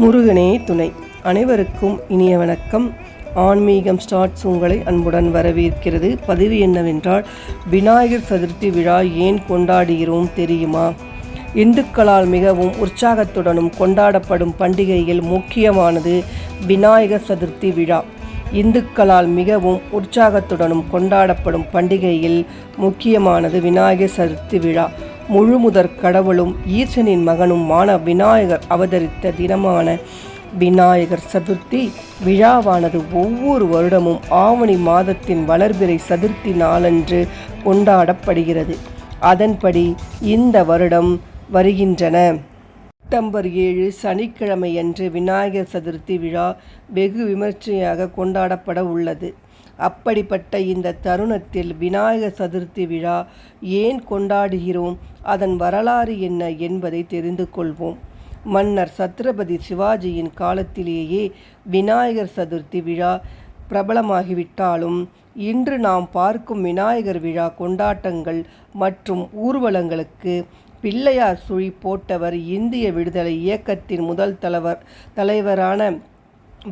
முருகனே துணை. அனைவருக்கும் இனிய வணக்கம். ஆன்மீகம் ஸ்டார்ட்ஸ் உங்களை அன்புடன் வரவேற்கிறது. பதிவு என்னவென்றால் விநாயகர் சதுர்த்தி விழா ஏன் கொண்டாடுகிறோம் தெரியுமா? இந்துக்களால் மிகவும் உற்சாகத்துடனும் கொண்டாடப்படும் பண்டிகையில் முக்கியமானது விநாயகர் சதுர்த்தி விழா. இந்துக்களால் மிகவும் உற்சாகத்துடனும் கொண்டாடப்படும் பண்டிகையில் முக்கியமானது விநாயகர் சதுர்த்தி விழா. முழுமுதற் கடவுளும் ஈசனின் மகனுமான விநாயகர் அவதரித்த தினமான விநாயகர் சதுர்த்தி விழாவானது ஒவ்வொரு வருடமும் ஆவணி மாதத்தின் வளர்பிறை சதுர்த்தி நாளன்று கொண்டாடப்படுகிறது. அதன்படி இந்த வருடம் வருகின்றன. செப்டம்பர் ஏழு சனிக்கிழமையன்று விநாயகர் சதுர்த்தி விழா வெகு விமர்சையாக கொண்டாடப்பட உள்ளது. அப்படிப்பட்ட இந்த தருணத்தில் விநாயகர் சதுர்த்தி விழா ஏன் கொண்டாடுகிறோம்? அதன் வரலாறு என்ன என்பதை தெரிந்து கொள்வோம். மன்னர் சத்ரபதி சிவாஜியின் காலத்திலேயே விநாயகர் சதுர்த்தி விழா பிரபலமாகிவிட்டாலும் இன்று நாம் பார்க்கும் விநாயகர் விழா கொண்டாட்டங்கள் மற்றும் ஊர்வலங்களுக்கு பிள்ளையார் சுழி போட்டவர் இந்திய விடுதலை இயக்கத்தின் முதல் தலைவர் தலைவரான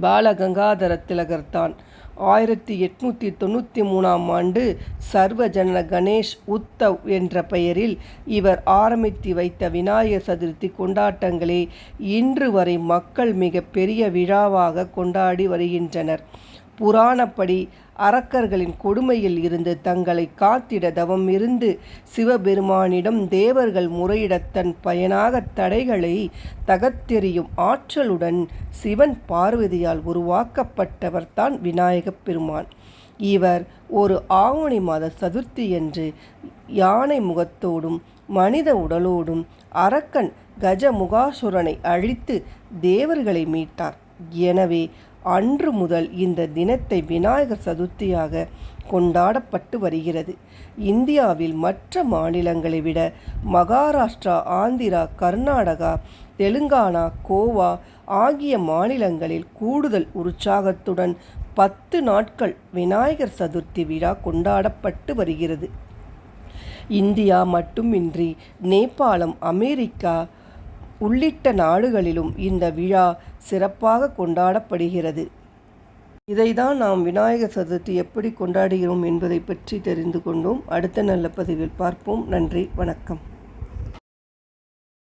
பாலகங்காதர திலகர்தான். ஆயிரத்தி எட்நூற்றி தொண்ணூற்றி மூணாம் ஆண்டு சர்வஜன கணேஷ் உத்தவ் என்ற பெயரில் இவர் ஆரம்பித்து வைத்த விநாயகர் சதுர்த்தி கொண்டாட்டங்களே இன்று வரை மக்கள் மிக பெரிய விழாவாக கொண்டாடி வருகின்றனர். புராணப்படி அரக்கர்களின் கொடுமையில் இருந்து தங்களை காத்திட தவம் இருந்து சிவபெருமானிடம் தேவர்கள் முறையிட தன் பயனாக தடைகளை தகத்தெறியும் ஆற்றலுடன் சிவன் பார்வதியால் உருவாக்கப்பட்டவர்தான் விநாயகப் பெருமான். இவர் ஒரு ஆவணி மாத சதுர்த்தி என்று யானை முகத்தோடும் மனித உடலோடும் அரக்கன் கஜமுகாசுரனை அழித்து தேவர்களை மீட்டார். எனவே அன்று முதல் இந்த தினத்தை விநாயகர் சதுர்த்தியாக கொண்டாடப்பட்டு வருகிறது. இந்தியாவில் மற்ற மாநிலங்களை விட மகாராஷ்டிரா ஆந்திரா கர்நாடகா தெலுங்கானா கோவா ஆகிய மாநிலங்களில் கூடுதல் உற்சாகத்துடன் பத்து நாட்கள் விநாயகர் சதுர்த்தி விழா கொண்டாடப்பட்டு வருகிறது. இந்தியா மட்டுமின்றி நேபாளம் அமெரிக்கா உள்ளிட்ட நாடுகளிலும் இந்த விழா சிறப்பாக கொண்டாடப்படுகிறது. இதைதான் நாம் விநாயகர் சதுர்த்தி எப்படி கொண்டாடுகிறோம் என்பதை பற்றி தெரிந்து கொண்டோம். அடுத்த நல்ல பதிவில் பார்ப்போம். நன்றி. வணக்கம்.